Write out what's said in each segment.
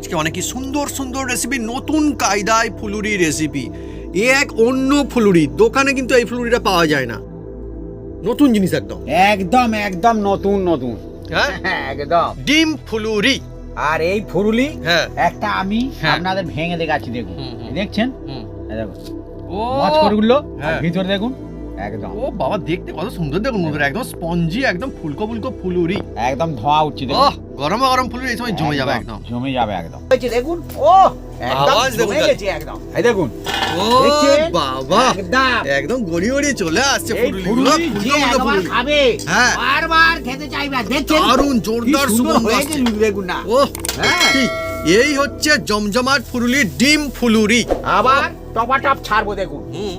আজকে অনেকই সুন্দর সুন্দর রেসিপি নতুন কায়দায় ফুলুরি রেসিপি এ এক অন্য ফুলুরি দোকানে কিন্তু এই ফুলুরিটা পাওয়া যায় না। নতুন জিনিস একদম। একদম একদম নতুন নতুন। হ্যাঁ? হ্যাঁ একদম। ডিম ফুলুরি। আর এই ফুরুলি হ্যাঁ। একটা আমি হ্যাঁ। আপনাদের ভেঙে দেখাচ্ছি দেখুন। দেখছেন? ও! মাছ করগুলো হ্যাঁ। ভিতরে দেখুন। একদম। ও বাবা দেখতে কত সুন্দর দেখুন বন্ধুরা একদম স্পঞ্জি একদম ফুলকো ফুলকো ফুলুরি। একদম ধোয়া উঠছে ওহ গরমা গরম ফুলুরি এই সময় জমে যাবে একদম জমে যাবে একদম। হয়েছে দেখুন? ও আওয়াজ দেখুন জমে তাহলে। গেছে একদম। এই দেখুন। ও বাবা একদম। গড়িয়ে চলে আসছে এই খাবে হ্যাঁ। বারবার খেতে চাইবে। দেখছেন? দারুণ জোরদার সুগন্ধ আসছে। দেখুন না। ও হ্যাঁ। এই হচ্ছে জমজমাট ফুলুরি ডিম ফুলুরি। আবার টপাটপ ছাড়বো দেখুন। হুম।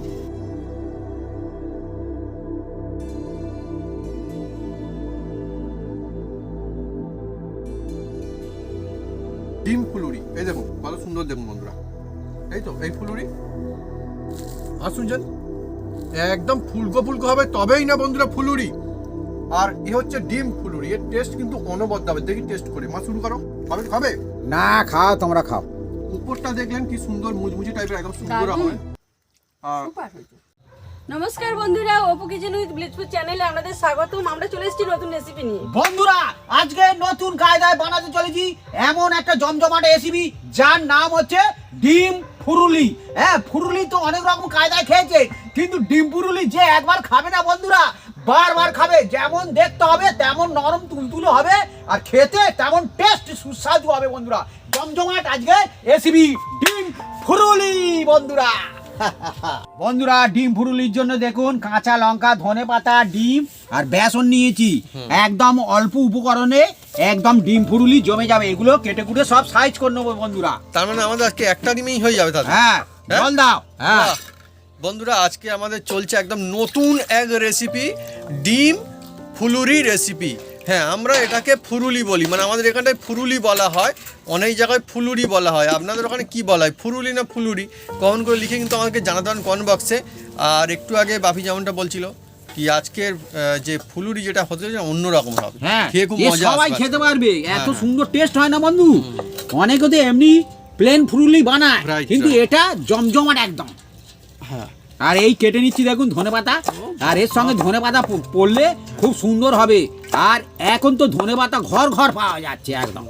ডিম ফুলুরি। এই দেখুন কত সুন্দর দেখুন বন্ধুরা। এই তো এই ফুলুরি। আর শুনছেন একদম ফুলকো ফুলকো হবে তবেই না বন্ধুরা ফুলুরি। আর এ হচ্ছে ডিম ফুলুরি। এর টেস্ট কিন্তু অনবদ্য হবে। দেখি টেস্ট করে। মা শুরু করো। খাবে খাবে? না খাও তোমরা খাও। উপরটা দেখলেন কি সুন্দর মুচমুচি টাইপের একদম সুন্দর হবে। আর নমস্কার বন্ধুরা, অপু কিচেন উইথ ব্লিচফুড চ্যানেলে আপনাদের স্বাগতম। আমরা চলে এসেছি নতুন রেসিপি নিয়ে। বন্ধুরা, আজকে নতুন কায়দায় বানাতে চলেছি এমন একটা জমজমাটে রেসিপি যার নাম হচ্ছে ডিম ফুরুলি। হ্যাঁ ফুরুলি তো অনেক রকম কায়দায় খেয়েছে, কিন্তু ডিম ফুরুলি যে একবার খাবে না বন্ধুরা, বারবার খাবে। যেমন দেখতে হবে, তেমন নরম তুলতুলে হবে, আর খেতে তেমন টেস্ট সুস্বাদু হবে বন্ধুরা। জমজমাট আজকে রেসিপি ডিম ফুরুলি, বন্ধুরা। বন্ধুরা ডিম ফুরুলির জন্য দেখুন কাঁচা লঙ্কা ধনে পাতা ডিম আর বেসন নিয়েছি। একদম অল্প উপকরণে একদম ডিম ফুরুলি জমে যাবে। এগুলো কেটে কুটে সব সাইজ করে নেব বন্ধুরা। তার মানে আমাদের আজকে একটা ডিমেই হয়ে যাবে তাহলে। হ্যাঁ হ্যাঁ? জল দাও। হ্যাঁ। বন্ধুরা আজকে আমাদের চলছে একদম নতুন এক রেসিপি ডিম ফুলুরি রেসিপি হ্যাঁ আমরা এটাকে ফুরুলি বলি। মানে আমাদের এখানটায় ফুরুলি বলা হয় অনেক জায়গায় ফুলুরি বলা হয়। আপনাদের ওখানে কি বলা হয় ফুরুলি না ফুলুরি? কমেন্ট করে লিখে কিন্তু আমাকে জানাতে পারেন কমেন্ট বক্সে। আর একটু আগে বাপি যেমনটা বলছিল কি আজকের যে ফুলুরি যেটা হতে চলেছে অন্যরকম হবে। হ্যাঁ খেয়ে খুব মজা সবাই খেতে পারবে। এত হ্যাঁ। সুন্দর টেস্ট হয় না বন্ধু? অনেকে তো এমনি প্লেন ফুরুলি বানায় কিন্তু এটা জমজমাট একদম। হ্যাঁ। আর এই কেটে নিচ্ছি দেখুন ধনে পাতা আর এর সঙ্গে ধনে পাতা পড়লে খুব সুন্দর হবে। আর এখন তো ধনে পাতা ঘর ঘর পাওয়া যাচ্ছে একদম।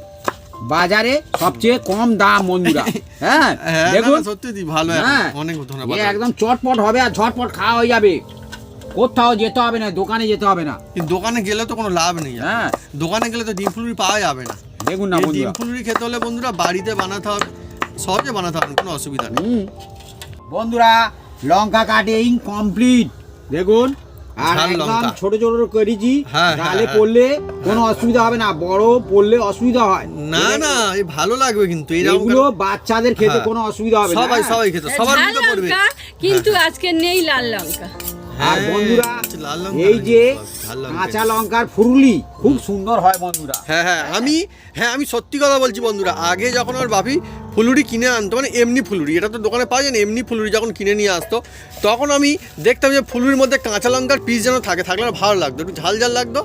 বাজারে সবচেয়ে কম দাম বন্ধুরা। হ্যাঁ হ্যাঁ দেখুন। সত্যি ভালো হ্যাঁ অনেক ধন্যবাদ একদম চটপট হবে আর ঝটপট খাওয়া হয়ে যাবে। কোথাও যেতে হবে না দোকানে যেতে হবে না। কিন্তু দোকানে গেলে তো কোনো লাভ নেই হ্যাঁ। দোকানে গেলে তো ডিম ফুলুরি পাওয়া যাবে না। দেখুন না ডিম ফুলুরি খেতে হলে বন্ধুরা বাড়িতে বানাতে হবে সহজে বানাতে হবে কোনো অসুবিধা নেই। বন্ধুরা লঙ্কা কাটিং কমপ্লিট দেখুন আর একদম লঙ্কা। ছোট ছোট করেছি হ্যাঁ, হ্যাঁ, ডালে হ্যাঁ। পড়লে কোনো অসুবিধা হবে না বড় পড়লে অসুবিধা হয়। না না এই ভালো লাগবে কিন্তু এগুলো বাচ্চাদের খেতে। কোনো অসুবিধা হবে না। সবাই সবাই খেতে সবার ঝাল পড়বে। কিন্তু আজকে নেই লাল লঙ্কা। আর বন্ধুরা এই যে কাঁচা লঙ্কার ফুরুলি খুব সুন্দর হয় বন্ধুরা। হ্যাঁ হ্যাঁ আমি হ্যাঁ আমি সত্যি কথা বলছি বন্ধুরা আগে যখন আমার বাপি ফুলুরি কিনে আনতো মানে এমনি ফুলুরি। এটা তো দোকানে পাওয়া যায় না এমনি ফুলুরি যখন কিনে নিয়ে আসতো তখন আমি দেখতাম যে ফুলুরির মধ্যে কাঁচা লঙ্কার পিস যেন থাকে থাকলে ভালো লাগতো একটু ঝাল ঝাল লাগতো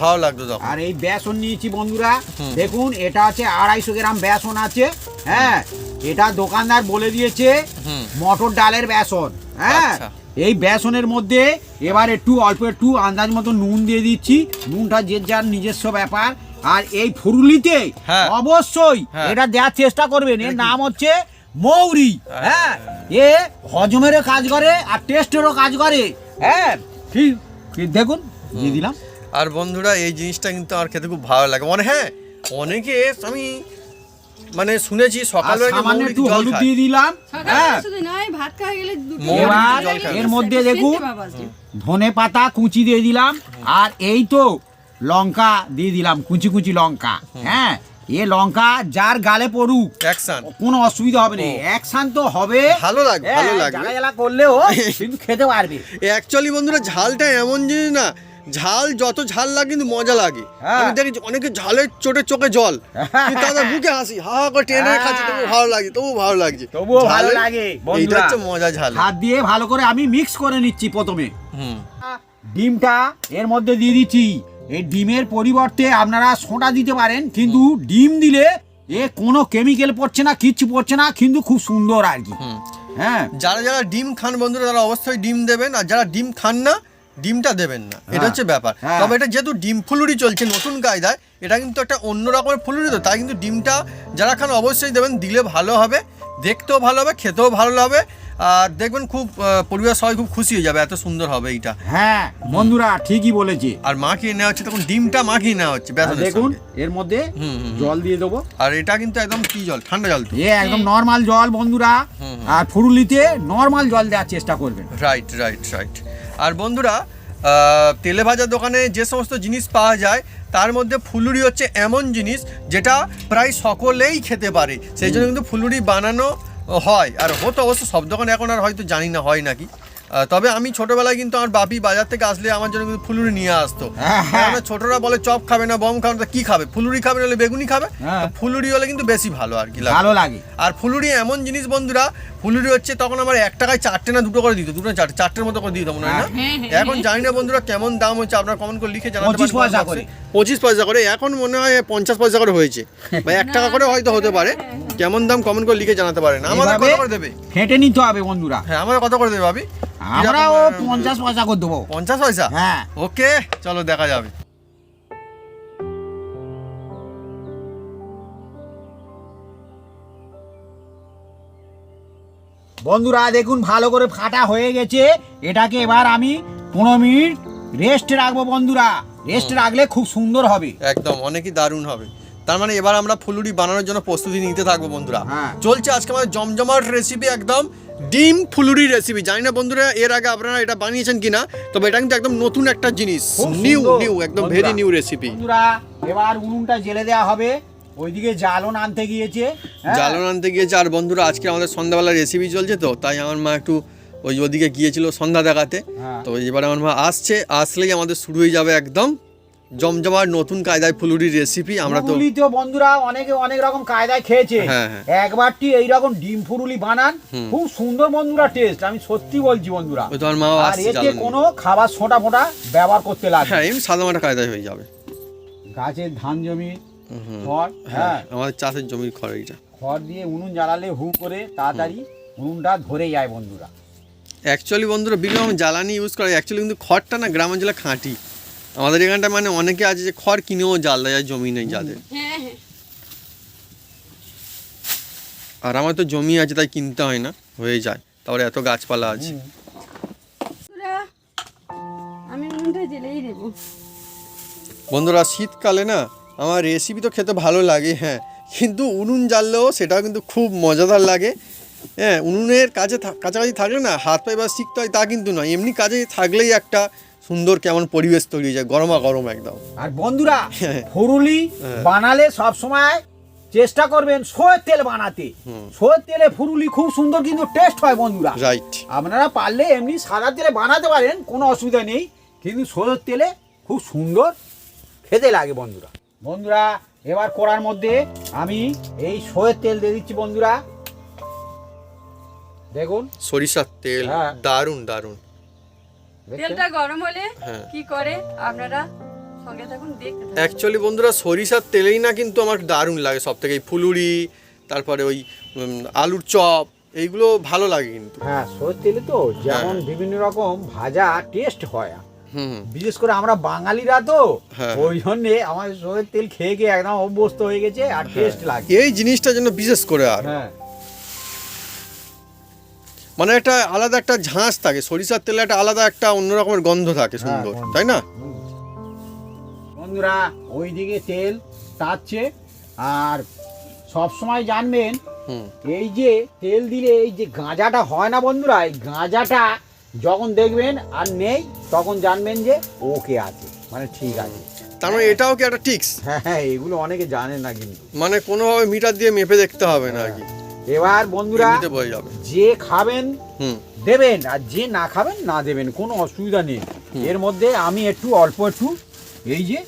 ভালো লাগতো তখন। আর এই বেসন নিয়েছি বন্ধুরা দেখুন এটা আছে আড়াইশো গ্রাম বেসন আছে হ্যাঁ? এটা দোকানদার বলে দিয়েছে মটর ডালের বেসন হ্যাঁ? আচ্ছা। এই বেসনের মধ্যে এবার একটু অল্প একটু আন্দাজ মতো নুন দিয়ে দিচ্ছি নুনটা যে যার নিজস্ব ব্যাপার আর এই ফুরুলিতে হ্যাঁ। অবশ্যই হ্যাঁ। এটা দেওয়ার চেষ্টা করবেন। এর নাম হচ্ছে মৌরি। হ্যাঁ? এ হজমেরও কাজ করে আর টেস্টেরও কাজ করে। হ্যাঁ? ঠিক ঠিক দেখুন দিয়ে দিলাম। আর বন্ধুরা এই জিনিসটা কিন্তু আমার খেতে খুব ভালো লাগে। মানে হ্যাঁ অনেকে আমি মানে শুনেছি সকালবেলা একটু হলুদ দিয়ে দিলাম। সকালে হ্যাঁ? ভাত খাওয়া গেলে। এর মধ্যে দেখুন ধনে পাতা কুচি দিয়ে দিলাম। আর এই তো লঙ্কা দিয়ে দিলাম কুচি কুচি লঙ্কা। হ্যাঁ এ লঙ্কা যার গালে পড়ুক অ্যাকশন কোনো অসুবিধা হবে না। অ্যাকশন তো হবে। ভালো লাগবে, হ্যাঁ, ভালো লাগবে। জ্বালা করলেও কিন্তু খেতে পারবে। অ্যাকচুয়ালি বন্ধুরা ঝালটা এমন জিনিস না ঝাল যত ঝাল লাগে কিন্তু মজা লাগে। হ্যাঁ। আমি দেখি অনেকে ঝালের চোটে চোখে জল। কিন্তু তাদের মুখে হাসি হা হা করে টেনে হ্যাঁ। খাচ্ছে তবু ভালো লাগে তবু ভালো লাগছে। তবুও ভালো লাগে এইটা হচ্ছে মজা ঝাল। হাত দিয়ে ভালো করে আমি মিক্স করে নিচ্ছি প্রথমে। হুম। ডিমটা এর মধ্যে দিয়ে দিচ্ছি। এই ডিমের পরিবর্তে আপনারা সোঁটা দিতে পারেন কিন্তু ডিম দিলে এ কোনো কেমিক্যাল পড়ছে না কিচ্ছু পড়ছে না কিন্তু খুব সুন্দর আর কি। হ্যাঁ। যারা যারা ডিম খান বন্ধুরা তারা অবশ্যই ডিম দেবেন আর যারা ডিম খান না ডিমটা দেবেন না। এটা হ্যাঁ। হচ্ছে ব্যাপার। হ্যাঁ। তবে এটা যেহেতু ডিম ফুলুরি চলছে নতুন কায়দায় এটা কিন্তু একটা অন্য রকমের ফুলুরি তো তাই কিন্তু ডিমটা যারা খান অবশ্যই দেবেন দিলে ভালো হবে। দেখতেও ভালো হবে খেতেও ভালো হবে। আর দেখবেন খুব পরিবার সবাই খুব খুশি হয়ে যাবে এত সুন্দর হবে এইটা। হ্যাঁ বন্ধুরা ঠিকই বলেছে। আর মাখিয়ে নেওয়া হচ্ছে তখন ডিমটা মাখিয়ে নেওয়া হচ্ছে বেসনের দেখুন এর মধ্যে জল দিয়ে দেবো। আর এটা কিন্তু একদম কি জল? ঠান্ডা জল তো। এ একদম নর্মাল জল বন্ধুরা। আর ফুরুলিতে নর্মাল জল দেওয়ার চেষ্টা করবেন। রাইট রাইট রাইট আর বন্ধুরা আহ, তেলে ভাজা দোকানে যে সমস্ত জিনিস পাওয়া যায় তার মধ্যে ফুলুরি হচ্ছে এমন জিনিস যেটা প্রায় সকলেই খেতে পারে। সেই জন্য কিন্তু ফুলুরি বানানো হয়। আর হতো অবশ্য সব দোকানে এখন আর হয়তো জানি না হয় নাকি? তবে আমি ছোটবেলায় কিন্তু আমার বাপি বাজার থেকে আসলে আমার জন্য কিন্তু ফুলুরি নিয়ে আসতো। ছোটরা বলে চপ খাবে না বম খাবে না কি খাবে? ফুলুরি খাবে নাহলে বেগুনি খাবে? হ্যাঁ। ফুলুরি হলে কিন্তু বেশি ভালো আর কি। ভালো লাগে। আর ফুলুরি এমন জিনিস বন্ধুরা ফুলুরি হচ্ছে তখন আমার এক টাকায় চারটে না দুটো করে দিত দুটো না চারটে চারটের মতো করে দিত মনে হয় না? এখন জানি না বন্ধুরা কেমন দাম হচ্ছে আপনার কমেন্ট করে লিখে জানাতে পঁচিশ পারেন। পয়সা করে। পঁচিশ পয়সা করে এখন মনে হয় পঞ্চাশ পয়সা করে হয়েছে। বা এক টাকা করে হয়তো হতে পারে। কেমন দাম কমেন্ট করে লিখে জানাতে পারেন। আমাদের কত করে দেবে? ফেটে নিতে হবে বন্ধুরা। হ্যাঁ আমাদের কত করে দেবে ভাবি? আমরাও পঞ্চাশ পয়সা করে দেবো। পঞ্চাশ পয়সা? হ্যাঁ। ওকে চলো দেখা যাবে। বন্ধুরা দেখুন ভালো করে ফাটা হয়ে গেছে। এটাকে এবার আমি পনেরো মিনিট রেস্ট রাখব বন্ধুরা। রেস্ট রাখলে খুব সুন্দর হবে। একদম অনেকই দারুণ হবে। তার মানে এবার আমরা ফুলুরি বানানোর জন্য প্রস্তুতি নিতে থাকব বন্ধুরা। হ্যাঁ। চলছে আজকে আমাদের জমজমাট রেসিপি একদম ডিম ফুলুরি রেসিপি জানি না বন্ধুরা এর আগে আপনারা এটা বানিয়েছেন কিনা তবে এটা কিন্তু একদম নতুন একটা জিনিস। নিউ নিউ একদম ভেরি নিউ রেসিপি বন্ধুরা এবার উনুনটা জেলে দেওয়া হবে। ওইদিকে জ্বালন আনতে গিয়েছে হ্যাঁ। জ্বালন আনতে গিয়েছে আর বন্ধুরা আজকে আমাদের সন্ধ্যাবেলা রেসিপি চলছে তো তাই আমার মা একটু ওই ওদিকে গিয়েছিল সন্ধ্যা দেখাতে হ্যাঁ। তো এবার আমার মা আসছে আসলেই আমাদের শুরু হয়ে যাবে একদম জমজমার নতুন কায়দায় ফুলুরির রেসিপি আমরা তো তো বন্ধুরা অনেকে অনেক রকম কায়দায় খেয়েছে হ্যাঁ। একবারটি এইরকম ডিম ফুরুলি বানান খুব সুন্দর বন্ধুরা টেস্ট আমি সত্যি বলছি বন্ধুরা ওই তোমার মাও আর এতে কোনো খাবার সোটা ফোটা ব্যবহার করতে লাগে হ্যাঁ এমনি সাদামাটা কায়দায় হয়ে যাবে গাছের ধান জমি। খড় হ্যাঁ হ্যাঁ। আমাদের চাষের জমির খড় এইটা। খড় দিয়ে উনুন জ্বালালে হু করে তাড়াতাড়ি উনুনটা ধরে যায় বন্ধুরা। অ্যাকচুয়ালি বন্ধুরা বিভিন্ন জ্বালানি ইউজ করে অ্যাকচুয়ালি কিন্তু খড়টা না গ্রামাঞ্চলে খাঁটি। আমাদের এখানটা মানে অনেকে আছে যে খড় কিনেও জাল দেয় জমি নেই যাদের। হ্যাঁ হ্যাঁ। আর আমার তো জমি আছে তাই কিনতে হয় না হয়ে যায়। তারপরে এত গাছপালা আছে। আমি বন্ধুরা শীতকালে না আমার রেসিপি তো খেতে ভালো লাগে হ্যাঁ। কিন্তু উনুন জ্বাললেও সেটাও কিন্তু খুব মজাদার লাগে। হ্যাঁ উনুনের কাছে কাছাকাছি থাকলে না হাত পায়ে বা শিখতে হয় তা কিন্তু নয়। এমনি কাজে থাকলেই একটা সুন্দর কেমন পরিবেশ তৈরি হয়ে যায় গরমা গরম একদম। আর বন্ধুরা হ্যাঁ। ফুরুলি হ্যাঁ। বানালে সব সময় চেষ্টা করবেন সোয়ের তেল বানাতে। সোয়ের তেলে ফুরুলি খুব সুন্দর কিন্তু টেস্ট হয় বন্ধুরা। রাইট আপনারা পারলে এমনি সাদা তেলে বানাতে পারেন কোনো অসুবিধা নেই। কিন্তু সরষের তেলে খুব সুন্দর খেতে লাগে বন্ধুরা। বন্ধুরা এবার কড়ার মধ্যে আমি এই সয়ের তেল দিয়ে দিচ্ছি বন্ধুরা দেখুন সরিষার তেল হ্যাঁ। দারুণ দারুণ তেলটা গরম হলে হ্যাঁ। কি করে আপনারা সঙ্গে থাকুন দেখতে থাকুন। অ্যাকচুয়ালি বন্ধুরা সরিষার তেলেই না কিন্তু আমার দারুণ লাগে সব থেকে এই ফুলুরি তারপরে ওই আলুর চপ এইগুলো ভালো লাগে কিন্তু হ্যাঁ সয়ের তেলে তো যেমন হ্যাঁ। বিভিন্ন রকম ভাজা টেস্ট হয়। বিশেষ করে আমরা বাঙালিরা তো হ্যাঁ। ওই জন্যে আমার সয়ের তেল খেয়ে খেয়ে একদম অভ্যস্ত হয়ে গেছে আর টেস্ট লাগে। এই জিনিসটার জন্য বিশেষ করে আর। হ্যাঁ। মানে একটা আলাদা একটা ঝাঁস থাকে সরিষার তেলে একটা আলাদা একটা অন্য রকমের গন্ধ থাকে সুন্দর তাই না? বন্ধুরা ওইদিকে তেল তাচ্ছে আর সব সময় জানবেন এই যে তেল দিলে এই যে গাঁজাটা হয় না বন্ধুরা এই গাঁজাটা যখন দেখবেন আর নেই তখন জানবেন যে ওকে আছে। মানে ঠিক আছে। তার মানে এটাও কি একটা টিক্স হ্যাঁ হ্যাঁ এগুলো অনেকে জানে না কিন্তু। মানে কোনোভাবে মিটার দিয়ে মেপে দেখতে হবে না আর কি। এবার বন্ধুরা যে খাবেন হুম। দেবেন আর যে না খাবেন না দেবেন কোনো অসুবিধা নেই। এর মধ্যে আমি একটু অল্প একটু এই যে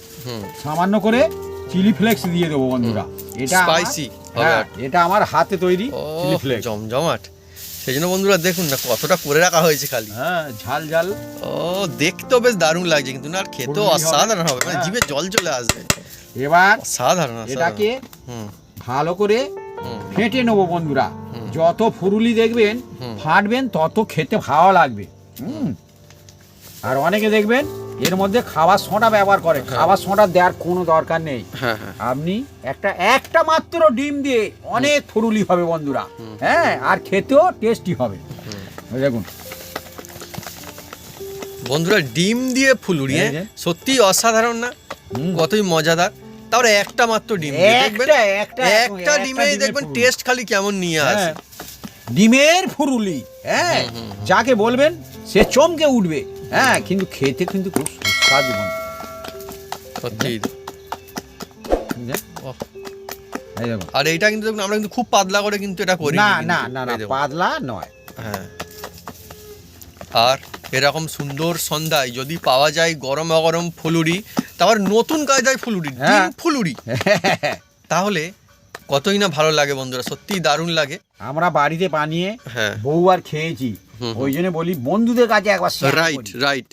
সামান্য করে চিলি ফ্লেক্স দিয়ে দেবো বন্ধুরা। এটা Spicy হ্যাঁ এটা আমার হাতে তৈরি চিলি ফ্লেক্স। জমজমাট। সেই জন্য বন্ধুরা দেখুন না কতটা করে রাখা হয়েছে খালি। হ্যাঁ ঝাল ঝাল। ও দেখতেও বেশ দারুণ লাগছে কিন্তু না আর খেতেও অসাধারণ হবে মানে হ্যাঁ। জিভে জল চলে আসবে। এবার সাধারণ। এটাকে হুম। ভালো করে ফেটে নেব বন্ধুরা। যত ফুরুলি দেখবেন ফাটবেন তত খেতে ভালো লাগবে। হুম। আর অনেকে দেখবেন এর মধ্যে খাবার সোঁটা ব্যবহার করে। খাবার সোঁটা দেওয়ার কোনো দরকার নেই। হ্যাঁ হ্যাঁ। আপনি একটা একটা মাত্র ডিম দিয়ে অনেক ফুরুলি হবে বন্ধুরা। হ্যাঁ আর খেতেও টেস্টি হবে। দেখুন। বন্ধুরা ডিম দিয়ে ফুলুরি হ্যাঁ? সত্যি অসাধারণ না। কতই মজাদার। তারপরে একটা মাত্র ডিম দেখবেন। একটা ডিমে দেখবেন টেস্ট খালি কেমন নিয়ে আসে। হ্যাঁ। ডিমের ফুরুলি হ্যাঁ? যাকে বলবেন সে চমকে উঠবে। হ্যাঁ কিন্তু খেতে কিন্তু খুব সুস্বাদু বন্ধু সত্যি বুঝলেন? ওহ। এই দেখুন। আর এইটা কিন্তু দেখুন আমরা কিন্তু খুব পাতলা করে কিন্তু এটা করি না না না না পাতলা নয় হ্যাঁ আর এরকম সুন্দর সন্ধ্যায় যদি পাওয়া যায় গরম গরম ফুলুরি তারপর নতুন কায়দায় ফুলুরি হ্যাঁ। ফুলুরি তাহলে কতই না ভালো লাগে বন্ধুরা সত্যিই দারুণ লাগে। আমরা বাড়িতে বানিয়ে হ্যাঁ। বউ আর খেয়েছি। ওই জন্য বলি বন্ধুদের কাছে একবার রাইট রাইট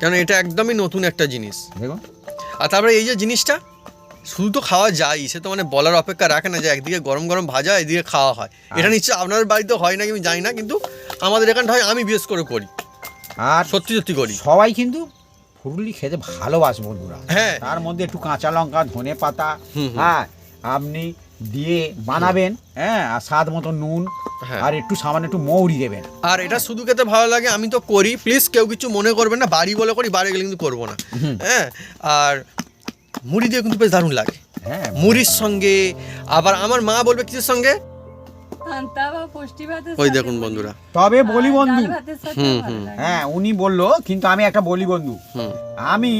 কারণ এটা একদমই নতুন একটা জিনিস। দেখুন। আর তারপরে এই যে জিনিসটা শুধু তো খাওয়া যায় সে তো মানে বলার অপেক্ষা রাখে না যে একদিকে গরম গরম ভাজা এদিকে খাওয়া হয়। এটা নিশ্চয়ই আপনাদের বাড়িতে হয় নাকি আমি জানি না কিন্তু আমাদের এখানটা হয় আমি বিশেষ করে করি। আর সত্যি সত্যি করি। সবাই কিন্তু ফুরুলি খেতে ভালোবাসে বন্ধুরা। হ্যাঁ। তার মধ্যে একটু কাঁচা লঙ্কা ধনে পাতা। হ্যাঁ আপনি দিয়ে বানাবেন হ্যাঁ আর স্বাদ মতো নুন হ্যাঁ। আর একটু সামান্য একটু মৌরি দেবেন। আর এটা শুধু খেতে ভালো লাগে আমি তো করি প্লিজ কেউ কিছু মনে করবেন না বাড়ি বলে করি বাড়ি গেলে কিন্তু করব না। হ্যাঁ আর মুড়ি দিয়ে কিন্তু বেশ দারুণ লাগে। হ্যাঁ মুড়ির সঙ্গে আবার আমার মা বলবে কিছুর সঙ্গে? ওই দেখুন বন্ধুরা। তবে বলি বন্ধু। হ্যাঁ উনি বলল কিন্তু আমি একটা বলি বন্ধু। আমি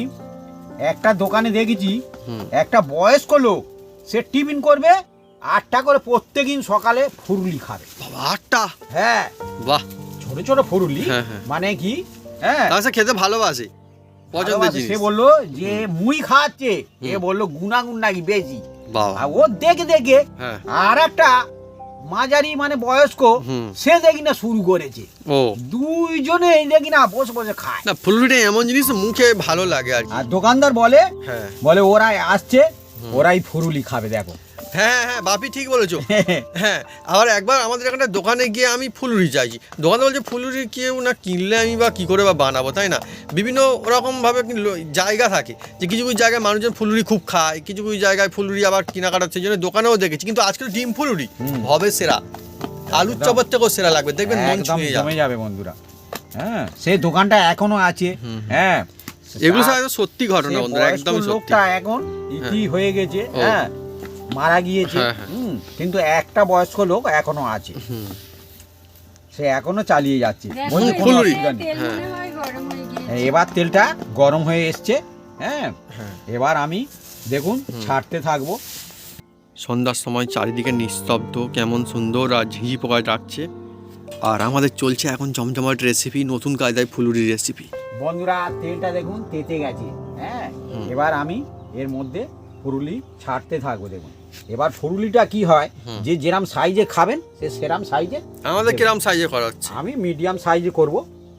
একটা দোকানে দেখেছি একটা বয়স্ক লোক সে টিফিন করবে আটটা করে প্রত্যেকদিন সকালে ফুরুলি খাবে। বাবা আটটা? হ্যাঁ। বাহ। ছোট ছোট ফুরুলি হ্যাঁ, হ্যাঁ। মানে কি? হ্যাঁ। তার খেতে ভালোবাসে পছন্দের জিনিস। সে বলল যে মুই খাচ্ছে। এ বলল গুনাগুন নাকি বেশি? বাবা। ও দেখে দেখে হ্যাঁ। আর একটা মাঝারি মানে বয়স্ক। সে দেখি না শুরু করেছে। ও। দুইজনে দেখি না বসে বসে খায়। না ফুলুরিটা এমন জিনিস মুখে ভালো লাগে আর দোকানদার বলে হ্যাঁ। বলে ওরাই আসছে ওরাই ফুরুলি খাবে দেখো। হ্যাঁ হ্যাঁ বাপি ঠিক বলেছ। হ্যাঁ। আবার একবার আমাদের এখানে দোকানে গিয়ে আমি ফুলুরি চাইছি। দোকানে বলছে ফুলুরি কেউ না কিনলে আমি বা কী করে বা বানাবো? তাই না? বিভিন্ন রকমভাবে কি লো- জায়গা থাকে যে কিছু কিছু জায়গায় মানুষজন ফুলুরি খুব খায় কিছু কিছু জায়গায় ফুলুরি আবার কেনাকাটা সেই জন্য দোকানেও দেখেছি। কিন্তু আজকে ডিম ফুলুরি হবে সেরা। আলুর। চপের থেকেও সেরা লাগবে। দেখবেন মন ছুঁয়ে যাবে। বন্ধুরা। হ্যাঁ সেই দোকানটা এখনও আছে। হ্যাঁ এগুলো সব সত্যি ঘটনা বন্ধুরা একদমই সত্যি। এখন ইতি হয়ে গেছে হ্যাঁ মারা গিয়েছে হ্যাঁ, হ্যাঁ। কিন্তু একটা বয়স্ক লোক এখনও আছে। সে এখনও চালিয়ে যাচ্ছে। হ্যাঁ। হয় হয়ে। হ্যাঁ, এবার তেলটা গরম হয়ে এসছে হ্যাঁ। হ্যাঁ। এবার আমি দেখুন ছাড়তে থাকব। সন্ধ্যার সময় চারিদিকে নিস্তব্ধ কেমন সুন্দর আর ঝিঝি পোকা ডাকছে। আর আমাদের চলছে এখন জমজমাট রেসিপি নতুন কায়দায় ফুলুরি রেসিপি বন্ধুরা তেলটা দেখুন তেতে গেছে। হ্যাঁ এবার আমি এর মধ্যে ফুরুলি ছাড়তে থাকব দেখুন। এবার ফুরুলিটা কি হয় যে যেরাম সাইজে খাবেন সে সেরাম সাইজে আমাদের কিরম সাইজে করা হচ্ছে। আমি মিডিয়াম সাইজে করব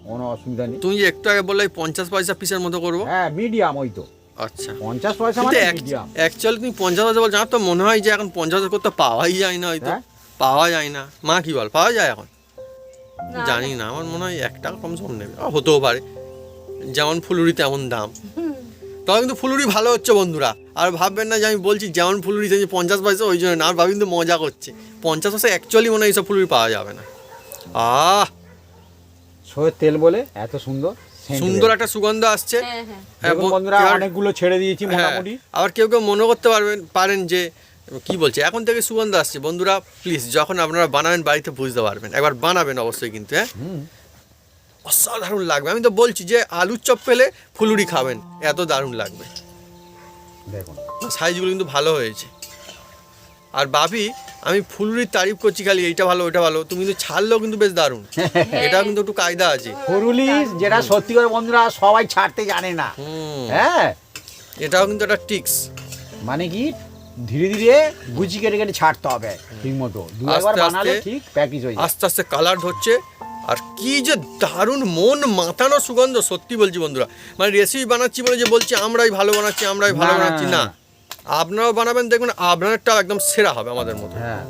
কোনো অসুবিধা নেই। তুমি একটু আগে বললে পঞ্চাশ পয়সা পিসের মতো করব? হ্যাঁ মিডিয়াম ওই তো। আচ্ছা। পঞ্চাশ পয়সা মানে মিডিয়াম অ্যাকচুয়ালি তুমি পঞ্চাশ হাজার বলছো আমার তো মনে হয় যে এখন পঞ্চাশ হাজার করতে পাওয়াই যায় না হয়তো হ্যাঁ? পাওয়া যায় না। মা কি বল পাওয়া যায় এখন? জানি না আমার মনে হয় এক টাকা কম সম নেবে। হতেও পারে। যেমন ফুলুরি তেমন দাম। তবে কিন্তু ফুলুরি ভালো হচ্ছে বন্ধুরা। আর ভাববেন না যে আমি বলছি যেমন ফুলুরি সেই পঞ্চাশ পয়সা ওই জন্য না আর ভাবি কিন্তু মজা করছে। পঞ্চাশ পয়সা অ্যাকচুয়ালি মনে হয় এইসব ফুলুরি পাওয়া যাবে না। আহ! সয়ের তেল বলে এত সুন্দর। সুন্দর একটা সুগন্ধ আসছে। হ্যাঁ হ্যাঁ। হ্যাঁ, বন্ধুরা অনেকগুলো ছেড়ে দিয়েছি হ্যাঁ, মোটামুটি। আবার কেউ কেউ মনে করতে পারবেন পারেন যে কি বলছে? এখন থেকে সুগন্ধ আসছে। বন্ধুরা প্লিজ যখন আপনারা বানাবেন বাড়িতে বুঝতে পারবেন। একবার বানাবেন অবশ্যই কিন্তু হ্যাঁ। অসাধারণ লাগবে। আমি তো বলছি যে আলুর চপ পেলে ফুলুরি খাবেন। এত দারুণ লাগবে। দেখুন। সাইজগুলো কিন্তু ভালো হয়েছে। আর বাপি আমি ফুলুরির তারিফ করছি খালি এইটা ভালো ওইটা ভালো। তুমি কিন্তু ছাড়লেও কিন্তু বেশ দারুণ। এটাও কিন্তু একটু কায়দা আছে। ফুরুলি যেটা সত্যি করে বন্ধুরা সবাই ছাড়তে জানে না। হ্যাঁ? এটাও কিন্তু একটা টিক্স মানে কি? ধীরে ধীরে গুচি কেটে কেটে ছাড়তে হবে। ঠিক মতো। দু একবার আস্তে বানালে আস্তে- ঠিক প্র্যাকটিস হয়ে আস্তে আস্তে কালার ধরছে আর কি যে দারুণ মন মাতানো সুগন্ধ সত্যি বলছি বন্ধুরা। মানে রেসিপি বানাচ্ছি বলে যে বলছি আমরাই ভালো বানাচ্ছি আমরাই ভালো বানাচ্ছি। না। আপনারাও বানাবেন দেখবেন আপনারটাও একদম সেরা হবে আমাদের মতো। হ্যাঁ।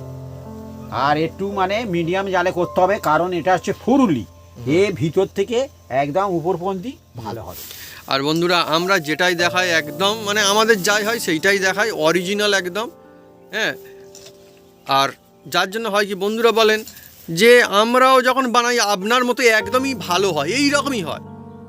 আর একটু মানে মিডিয়াম জালে করতে হবে কারণ এটা হচ্ছে ফুরুলি। এ ভিতর থেকে একদম উপরপন্থী ভালো হবে। আর বন্ধুরা আমরা যেটাই দেখাই একদম মানে আমাদের যাই হয় সেইটাই দেখাই অরিজিনাল একদম হ্যাঁ। আর যার জন্য হয় কি বন্ধুরা বলেন যে আমরাও যখন বানাই আপনার মতো একদমই ভালো হয় এই রকমই হয়।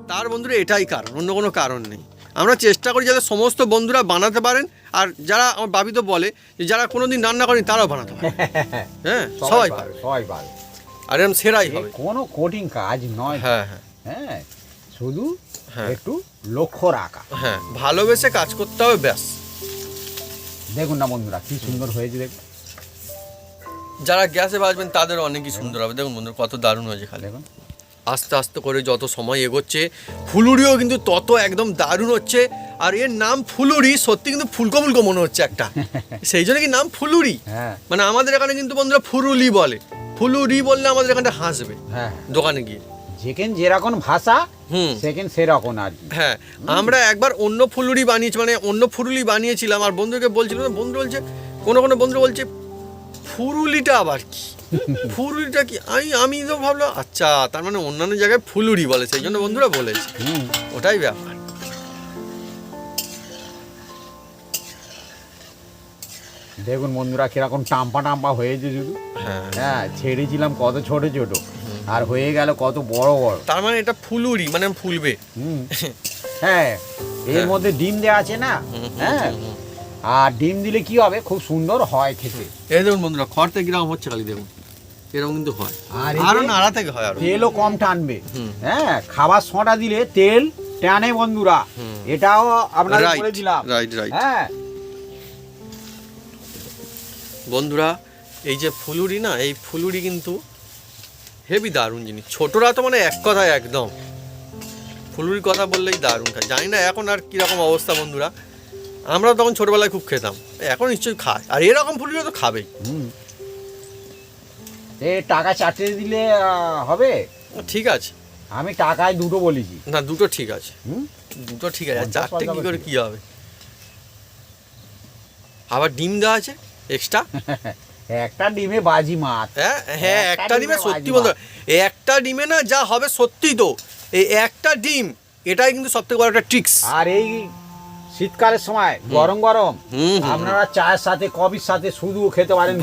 তার বন্ধুরা এটাই কারণ অন্য কোনো কারণ নেই। আমরা চেষ্টা করি যাতে সমস্ত বন্ধুরা বানাতে পারেন আর যারা আমার বাবি তো বলে যে যারা কোনো দিন রান্না করেনি তারাও বানাতে পারে। হ্যাঁ সবাই পারে সবাই পারে। আর এরকম সেরাই হবে। কোনো কঠিন কাজ নয়। হ্যাঁ হ্যাঁ। হ্যাঁ শুধু। একটু লক্ষ্য রাখা। হ্যাঁ ভালোবেসে কাজ করতে হবে ব্যাস। দেখুন না বন্ধুরা কি সুন্দর হয়েছে দেখুন। যারা গ্যাসে ভাজবেন তাদের অনেকই সুন্দর হবে। দেখুন বন্ধুরা কত দারুণ হয়েছে খালি। দেখুন। আস্তে আস্তে করে যত সময় এগোচ্ছে ফুলুরিও কিন্তু তত একদম দারুণ হচ্ছে। আর এর নাম ফুলুরি সত্যি কিন্তু ফুলকো ফুলকো মনে হচ্ছে একটা। সেই জন্য কি নাম ফুলুরি? হ্যাঁ। মানে আমাদের এখানে কিন্তু বন্ধুরা ফুরুলি বলে। ফুলুরি বললে আমাদের এখানটা হাসবে। হ্যাঁ। দোকানে গিয়ে। যেখানে যেরকম ভাষা সেখানে সেরকম আর কি। হ্যাঁ আমরা একবার অন্য ফুলুরি বানিয়েছি মানে অন্য ফুরুলি বানিয়েছিলাম আর বন্ধুকে বলছিলাম বন্ধু বলছে কোনো কোনো বন্ধু বলছে ফুরুলিটা আবার কি? ফুরুলিটা কি? আমি আমি তো ভাবলাম আচ্ছা তার মানে অন্যান্য জায়গায় ফুলুরি বলে সেই জন্য বন্ধুরা বলেছে। হুম। ওটাই ব্যাপার। দেখুন বন্ধুরা কীরকম টাম্পা টাম্পা হয়েছে শুধু। হ্যাঁ। হ্যাঁ ছেড়েছিলাম কত ছোট ছোট। আর হয়ে গেল কত বড় বড়। তার মানে এটা ফুলুরি মানে ফুলবে। হুম। হ্যাঁ এর হ্যাঁ। মধ্যে ডিম দেওয়া আছে না? হ্যাঁ। আর ডিম দিলে কি হবে? খুব সুন্দর হয় খেতে। এই দেখুন বন্ধুরা খড়তে কীরকম হচ্ছে খালি দেখুন। এরকম কিন্তু হয়। আর আরও নাড়া থেকে হয় আরও। তেলও কম টানবে। হ্যাঁ খাবার সোঁটা দিলে তেল টানে বন্ধুরা। এটাও আপনাকে রাইট বলে দিলাম রাইট রাইট হ্যাঁ। বন্ধুরা এই যে ফুলুরি না এই ফুলুরি কিন্তু হেভি দারুণ জিনিস। ছোটরা তো মানে এক কথায় একদম। ফুলুরির কথা বললেই দারুণ খায় জানি না এখন আর কীরকম অবস্থা বন্ধুরা। আমরা তখন ছোটবেলায় খুব খেতাম। এখন নিশ্চয়ই খায়। আর এরকম ফুলুরি তো খাবেই। এ টাকা চারটে দিলে হবে? ঠিক আছে। আমি টাকায় দুটো বলেছি। না দুটো ঠিক আছে। দুটো ঠিক আছে। চারটে কি করে। কি হবে? আবার ডিম দেওয়া আছে? এক্সট্রা? একটা ডিমে বাজি মাছ হ্যাঁ হ্যাঁ একটা ডিমে সত্যি বলতে একটা ডিমে না যা হবে সত্যি তো। এই একটা ডিম এটাই কিন্তু সব থেকে বড় একটা ট্রিক্স আর এই শীতকালের সময় গরম গরম। আপনারা চায়ের সাথে কফির সাথে শুধু খেতে পারেন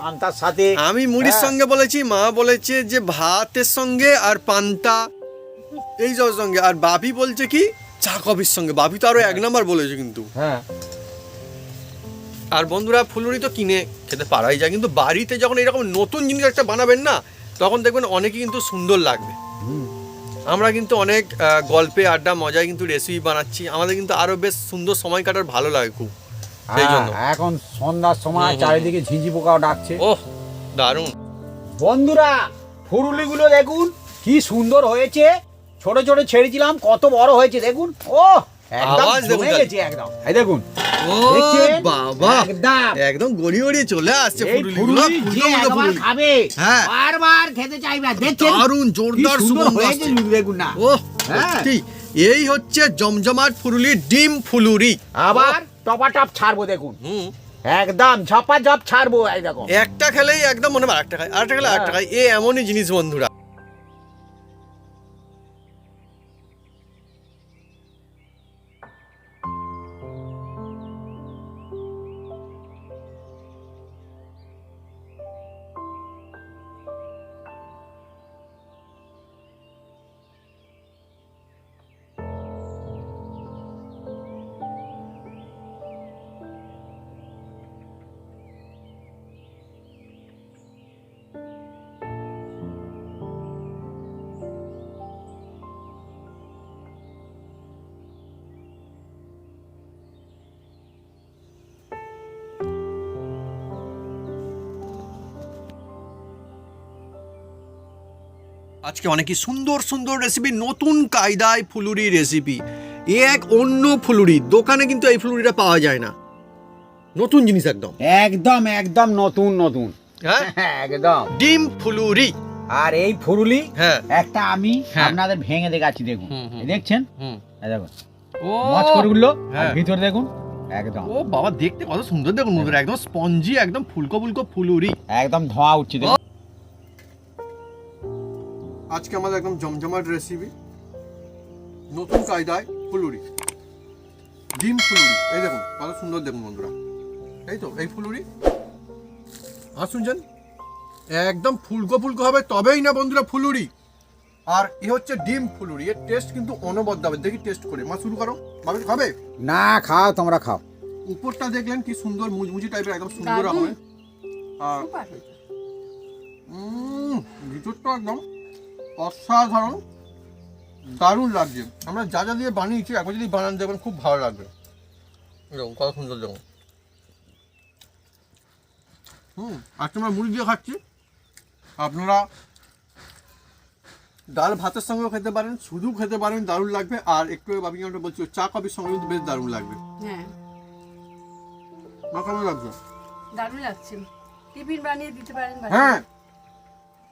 পান্তার সাথে। আমি মুড়ির হ্যাঁ। সঙ্গে বলেছি মা বলেছে যে ভাতের সঙ্গে আর পান্তা এই সব সঙ্গে। আর বাপি বলছে কি চা কফির সঙ্গে। বাপি তো আরও এক নাম্বার বলেছে কিন্তু। হ্যাঁ। আর বন্ধুরা ফুলুরি তো কিনে খেতে পারাই যায় কিন্তু বাড়িতে যখন এরকম নতুন জিনিস একটা বানাবেন না তখন দেখবেন অনেকই কিন্তু সুন্দর লাগবে। আমরা কিন্তু অনেক গল্পে আড্ডা মজায় কিন্তু রেসিপি বানাচ্ছি। আমাদের কিন্তু আরও বেশ সুন্দর সময় কাটার ভালো লাগে খুব সেই জন্য। হ্যাঁ, এখন সন্ধ্যার সময় চারিদিকে ঝিঝি পোকাও ডাকছে। ওহ দারুণ। বন্ধুরা ফুরুলিগুলো দেখুন কি সুন্দর হয়েছে। ছোট ছোট ছেড়েছিলাম কত বড় হয়েছে দেখুন। ও একদম আওয়াজ দেখুন একদম। এই দেখুন। ও বাবা একদম। একদম গড়িয়ে গড়িয়ে চলে আসছে এই ফুলুরিগুলো ফুরুলি যে ফুলকো ফুলকো একবার ফুলুরি। খাবে হ্যাঁ। বারবার খেতে চাইবে। দেখছেন? দারুণ জোরদার সুগন্ধ আসছে। দেখুন না। ও হ্যাঁ। সত্যি। এই হচ্ছে জমজমাট ফুলুরি ডিম ফুলুরি। আবার টপাটপ ছাড়বো দেখুন। হুম। একদম ঝপা ঝপ ছাড়বো একটা খেলেই একদম মনে হয় আরেকটা খাই আরেকটা খেলে আরেকটা খাই এ এমনই জিনিস বন্ধুরা। আজকে অনেকই সুন্দর সুন্দর রেসিপি নতুন কায়দায় ফুলুরি রেসিপি এ এক অন্য ফুলুরি দোকানে কিন্তু এই ফুলুরিটা পাওয়া যায় না। নতুন জিনিস একদম। একদম একদম নতুন নতুন। হ্যাঁ? একদম। ডিম ফুলুরি। আর এই ফুরুলি হ্যাঁ। একটা আমি হ্যাঁ। আপনাদের ভেঙে দেখাচ্ছি দেখুন। দেখছেন? দেখুন। ও। হ্যাঁ। ভিতরে দেখুন। একদম। ও বাবা দেখতে কত সুন্দর দেখুন একদম স্পঞ্জি একদম ফুলকো ফুলকো ফুলুরি। একদম ধোঁয়া উঠছে দেখুন। আজকে আমাদের একদম জমজমাট রেসিপি নতুন কায়দায় ফুলুরি। ডিম ফুলুরি। এই দেখুন কত সুন্দর দেখুন বন্ধুরা। এই তো এই ফুলুরি। আর শুনছেন একদম ফুলকো ফুলকো হবে তবেই না বন্ধুরা ফুলুরি। আর এ হচ্ছে ডিম ফুলুরি। এর টেস্ট কিন্তু অনবদ্য হবে। দেখি টেস্ট করে। মা শুরু করো। ভাবে খাবে না খাও তোমরা খাও। উপরটা দেখলেন কি সুন্দর মুজমুজি টাইপের একদম সুন্দর হবে। আর উম, ভিতরটা একদম অসাধারণ দারুণ লাগছে। আমরা যা যা দিয়ে বানিয়েছি একবার যদি বানান দেবেন খুব ভালো লাগবে। দেখুন কত সুন্দর দেখুন। হুম আজকে আমরা মুড়ি দিয়ে খাচ্ছি। আপনারা ডাল ভাতের সঙ্গেও খেতে পারেন শুধু খেতে পারেন দারুণ লাগবে। আর একটু আমি একটা বলছি চা কফির সঙ্গে কিন্তু বেশ দারুণ লাগবে। হ্যাঁ। কেমন লাগছে? দারুণ লাগছে। টিফিন বানিয়ে দিতে পারেন হ্যাঁ।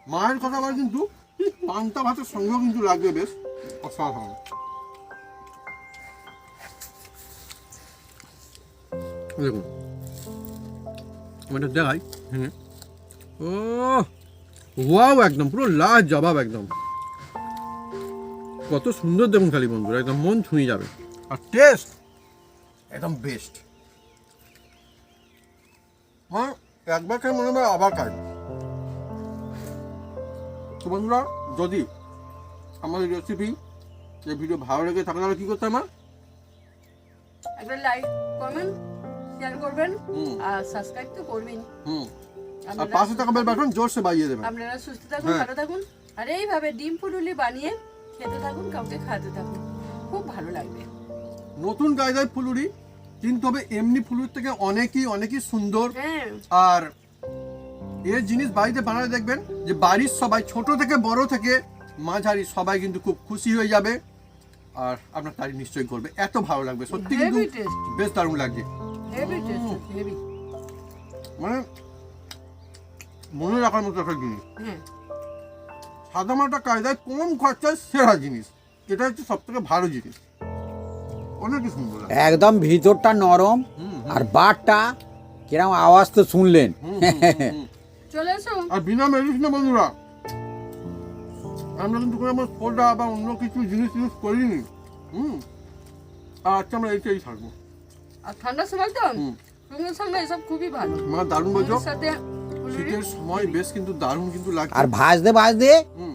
মায়ের কথা বলে কিন্তু পান্তা ভাতের সঙ্গেও কিন্তু লাগবে বেশ। অসাধারণ। দেখুন। এটা দেখাই। হ্যাঁ ও ওয়াও একদম পুরো লাজ জবাব একদম। কত সুন্দর দেখুন খালি বন্ধুরা একদম মন ছুঁয়ে যাবে। আর টেস্ট একদম বেস্ট মানে একবার খাই মনে হবে আবার খাই তো বন্ধুরা যদি আমাদের রেসিপি এই ভিডিও ভালো লেগে থাকে তাহলে কি করতে আমার একটা লাইক কমেন্ট শেয়ার করবেন আর সাবস্ক্রাইব তো করবেন হুম। আর পাশে থাকা বেল বাটন জোরসে বাজিয়ে দেবেন। আপনারা সুস্থ থাকুন হ্যাঁ। ভালো থাকুন আর এইভাবে ডিম পুরুলি বানিয়ে খেতে থাকুন কাউকে খাওয়াতে থাকুন। খুব ভালো লাগবে। নতুন কায়দায় ফুলুরি কিন্তু হবে এমনি ফুলুর থেকে অনেকই অনেকই সুন্দর। হ্যাঁ। আর এর জিনিস বাড়িতে বানালে দেখবেন যে বাড়ির সবাই ছোট থেকে বড় থেকে মাঝারি সবাই কিন্তু খুব খুশি হয়ে যাবে। আর আপনার তারিফ নিশ্চয়ই করবে। এত ভালো লাগবে সত্যি কিন্তু বেশ দারুণ লাগছে। হেভি টেস্ট হেভি মানে মনে রাখার মতো একটা জিনিস। হ্যাঁ। সাদামাটা কায়দায় কম খরচায় সেরা জিনিস। এটা হচ্ছে সব থেকে ভালো জিনিস। অনেকই সুন্দর একদম ভিতরটা নরম আর বাটটা কিরম আওয়াজ তো শুনলেন। চলে এসো। আর বিনা মেডিসিনে বন্ধুরা আমরা কিন্তু কোনো আমার সোডা বা অন্য কিছু জিনিস ইউজ করিনি। হুম? আর আজকে আমরা এইটাই থাকব। আর ঠান্ডার সময় তো? হুম। সঙ্গে সঙ্গে এসব খুবই ভালো। মা দারুণ বলছো। শীতের সময় বেশ কিন্তু দারুণ কিন্তু লাগছে। আর ভাজতে ভাজতে হুম।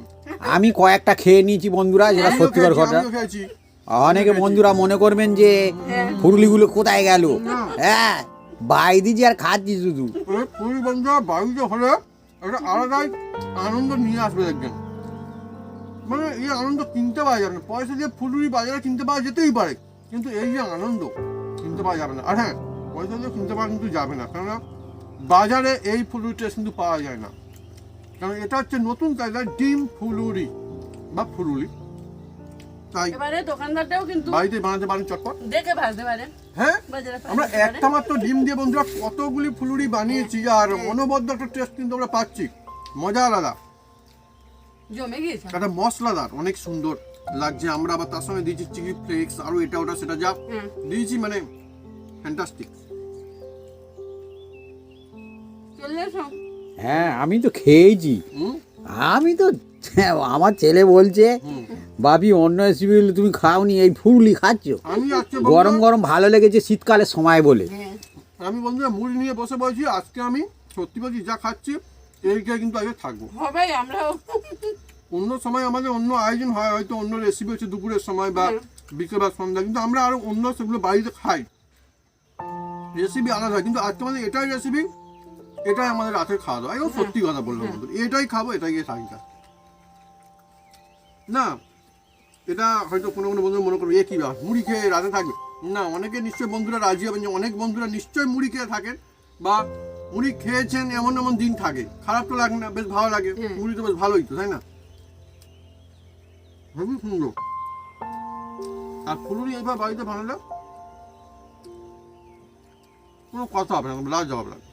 আমি কয়েকটা খেয়ে নিয়েছি বন্ধুরা যেটা সত্যিকার কথা। অনেকে বন্ধুরা মনে করবেন যে ফুরুলিগুলো কোথায় গেল? হ্যাঁ? বাইদি যে আর খাচ্ছি শুধু। পুরী বন্ধুরা বাড়িতে হলে একটা আলাদাই আনন্দ নিয়ে আসবে দেখবেন। মানে এই আনন্দ কিনতে পাওয়া যাবে না। পয়সা দিয়ে ফুলুরি বাজারে কিনতে পাওয়া যেতেই পারে, কিন্তু এই যে আনন্দ কিনতে পাওয়া যাবে না। আর হ্যাঁ পয়সা দিয়ে কিনতে পাওয়া কিন্তু যাবে না, কেননা বাজারে এই ফুলুরি টেস্ট কিন্তু পাওয়া যায় না। কারণ এটা হচ্ছে নতুন কায়দায় ডিম ফুলুরি বা ফুলুরি। তাই। এবারে দোকানদারটাও কিন্তু বাড়িতে বানাতে পারেন চটপট? দেখে ভাজতে পারেন। হ্যাঁ? আমরা একটা মাত্র ডিম দিয়ে বন্ধুরা কতগুলি ফুলুরি বানিয়েছি আর অনবদ্য একটা টেস্ট কিন্তু আমরা পাচ্ছি। মজা আলাদা। জমে গিয়েছে। একটা মশলাদার অনেক সুন্দর লাগছে। আমরা আবার তার সঙ্গে দিয়েছি চিলি ফ্লেক্স আরও এটা ওটা সেটা যা হ্যাঁ। দিয়েছি মানে ফ্যান্টাস্টিক হ্যাঁ আমি তো খেয়েছি। আমি তো আমার ছেলে বলছে বাবি অন্য রেসিপি তুমি খাওনি এই ফুরুলি খাচ্ছ? আমি আজকে গরম গরম ভালো লেগেছে শীতকালের সময় বলে। হ্যাঁ। আমি বন্ধুরা মুড়ি নিয়ে বসে বলছি আজকে আমি সত্যি বলছি যা খাচ্ছি এইটা কিন্তু আগে থাকব। হবে আমরাও। অন্য সময় আমাদের অন্য আয়োজন হয় হয়তো অন্য রেসিপি হচ্ছে দুপুরের সময় বা বিকেল বা সন্ধ্যা কিন্তু আমরা আরও অন্য সেগুলো বাড়িতে খাই। রেসিপি আলাদা হয় কিন্তু আজকে আমাদের এটাই রেসিপি এটাই আমাদের রাতের খাওয়া দাওয়া। একদম সত্যি কথা বললাম বন্ধু এটাই খাব এটাই গিয়ে থাকি। না এটা হয়তো কোনো কোনো বন্ধু মনে করবে এ কি ব্যাপার? মুড়ি খেয়ে রাতে থাকবে? না অনেকে নিশ্চয়ই বন্ধুরা রাজি হবেন যে অনেক বন্ধুরা নিশ্চয়ই মুড়ি খেয়ে থাকেন বা মুড়ি খেয়েছেন এমন এমন দিন থাকে। খারাপ তো লাগে না বেশ ভালো লাগে। হুম। মুড়ি তো বেশ ভালোই তো তাই না? খুবই সুন্দর। আর ফুলুরি এইবার বাড়িতে বানালে কোনো কথা হবে না লাজ জবাব লাগবে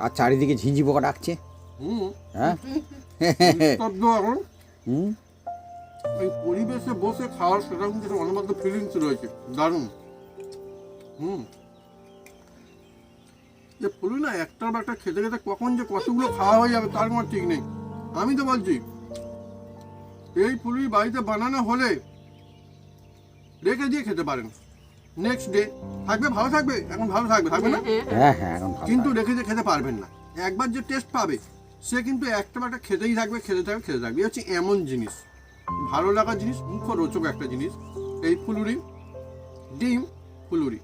আর চারিদিকে ঝিঁঝি পোকা ডাকছে। হুম। হ্যাঁ? হুম? এই পরিবেশে বসে খাওয়ার সেটা কিন্তু একটা অন্যমাত্র ফিলিংস রয়েছে। দারুণ। হুম। যে ফুলু না একটার বা একটা খেতে খেতে কখন যে কতগুলো খাওয়া হয়ে যাবে তার কোনো ঠিক নেই। আমি তো বলছি এই ফুলুরি বাড়িতে বানানো হলে রেখে দিয়ে খেতে পারেন। নেক্সট ডে থাকবে ভালো থাকবে? এখন ভালো থাকবে থাকবে না? হ্যাঁ হ্যাঁ এখন ভালো কিন্তু দেখে রেখে দিয়ে খেতে পারবেন না। একবার যে টেস্ট পাবে সে কিন্তু একটা বা একটা খেতেই থাকবে খেতে থাকবে খেতে থাকবে। হচ্ছে এমন জিনিস। ভালো লাগার জিনিস মুখ রোচক একটা জিনিস। এই ফুলুরি ডিম ফুলুরি